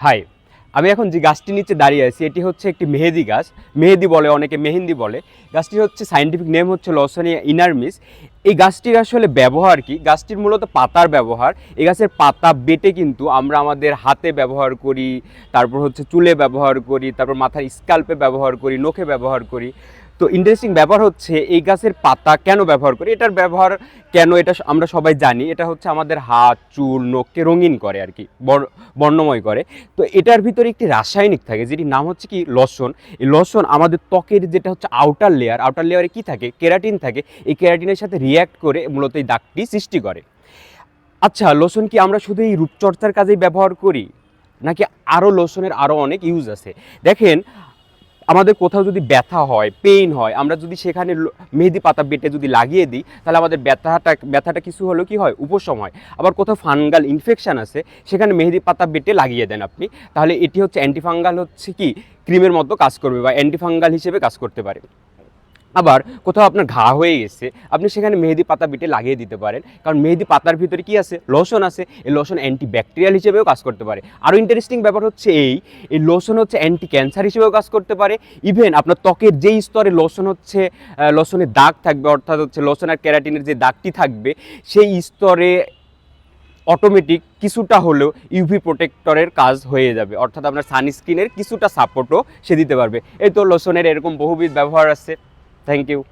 High, আমি এখন যে গাছটির নিচে দাঁড়িয়ে আছি, এটি হচ্ছে একটি মেহেদি গাছ। মেহেদি বলে, অনেকে মেহেন্দি বলে। গাছটির হচ্ছে সাইন্টিফিক নেম হচ্ছে লসনিয়া ইনারমিস এই গাছটির আসলে ব্যবহার কি? গাছটির মূলত পাতার ব্যবহার। এই গাছের পাতা বেটে কিন্তু আমরা আমাদের হাতে ব্যবহার করি, তারপর হচ্ছে চুলে ব্যবহার করি, তারপর মাথার স্কাল্পে ব্যবহার করি, নখে ব্যবহার করি। তো ইন্টারেস্টিং ব্যাপার হচ্ছে এই গাছের পাতা কেন ব্যবহার করি? এটার ব্যবহার কেন এটা আমরা সবাই জানি, এটা হচ্ছে আমাদের হাত, চুল, নখকে রঙিন করে আর কি, বর- বর্ণময় করে। তো এটার ভিতরে একটি রাসায়নিক থাকে যেটির নাম হচ্ছে কি লসন। এই লসন আমাদের ত্বকের যেটা হচ্ছে আউটার লেয়ার আউটার লেয়ারে কি থাকে? কেরাটিন থাকে। এই কেরাটিনের সাথে রিয়্যাক্ট করে মূলত এই দাগটি সৃষ্টি করে। আচ্ছা লোশন কি আমরা শুধু এই রূপচর্চার কাজেই ব্যবহার করি? নাকি আরও লোশনের আরও অনেক ইউজ আছে? দেখেন আমাদের কোথাও যদি ব্যথা হয় পেইন হয়, আমরা যদি সেখানে মেহেদি পাতা বেটে যদি লাগিয়ে দিই, তাহলে আমাদের ব্যথাটা ব্যথাটা কিছু হলো কি হয়? উপশম হয়। আবার কোথাও ফাঙ্গাল ইনফেকশান আছে, সেখানে মেহেদি পাতা বেটে লাগিয়ে দেন আপনি, তাহলে এটি হচ্ছে অ্যান্টিফাঙ্গাল হচ্ছে কি? ক্রিমের মতো কাজ করবে বা অ্যান্টিফাঙ্গাল হিসেবে কাজ করতে পারে। আবার কোথাও আপনার ঘা হয়ে গেছে আপনি সেখানে মেহেদি পাতা বিটে লাগিয়ে দিতে পারেন। কারণ মেহেদি পাতার ভিতরে কি আছে? লোশন আছে। এই লোশন অ্যান্টি ব্যাকটেরিয়াল হিসেবেও কাজ করতে পারে। আরও ইন্টারেস্টিং ব্যাপার হচ্ছে এই এই লোশন হচ্ছে অ্যান্টি ক্যান্সার হিসেবেও কাজ করতে পারে। ইভেন আপনার ত্বকের যেই স্তরে লোশন হচ্ছে আহ, লোশনের দাগ থাকবে অর্থাৎ হচ্ছে লোশন আর ক্যারাটিনের যে দাগটি থাকবে সেই স্তরে অটোমেটিক কিছুটা হলেও ইউভি প্রোটেক্টরের কাজ হয়ে যাবে। অর্থাৎ আপনার সানস্ক্রিনের কিছুটা সাপোর্টও সে দিতে পারবে। এই তো লোশনের এরকম বহুবিধ ব্যবহার আছে। Thank you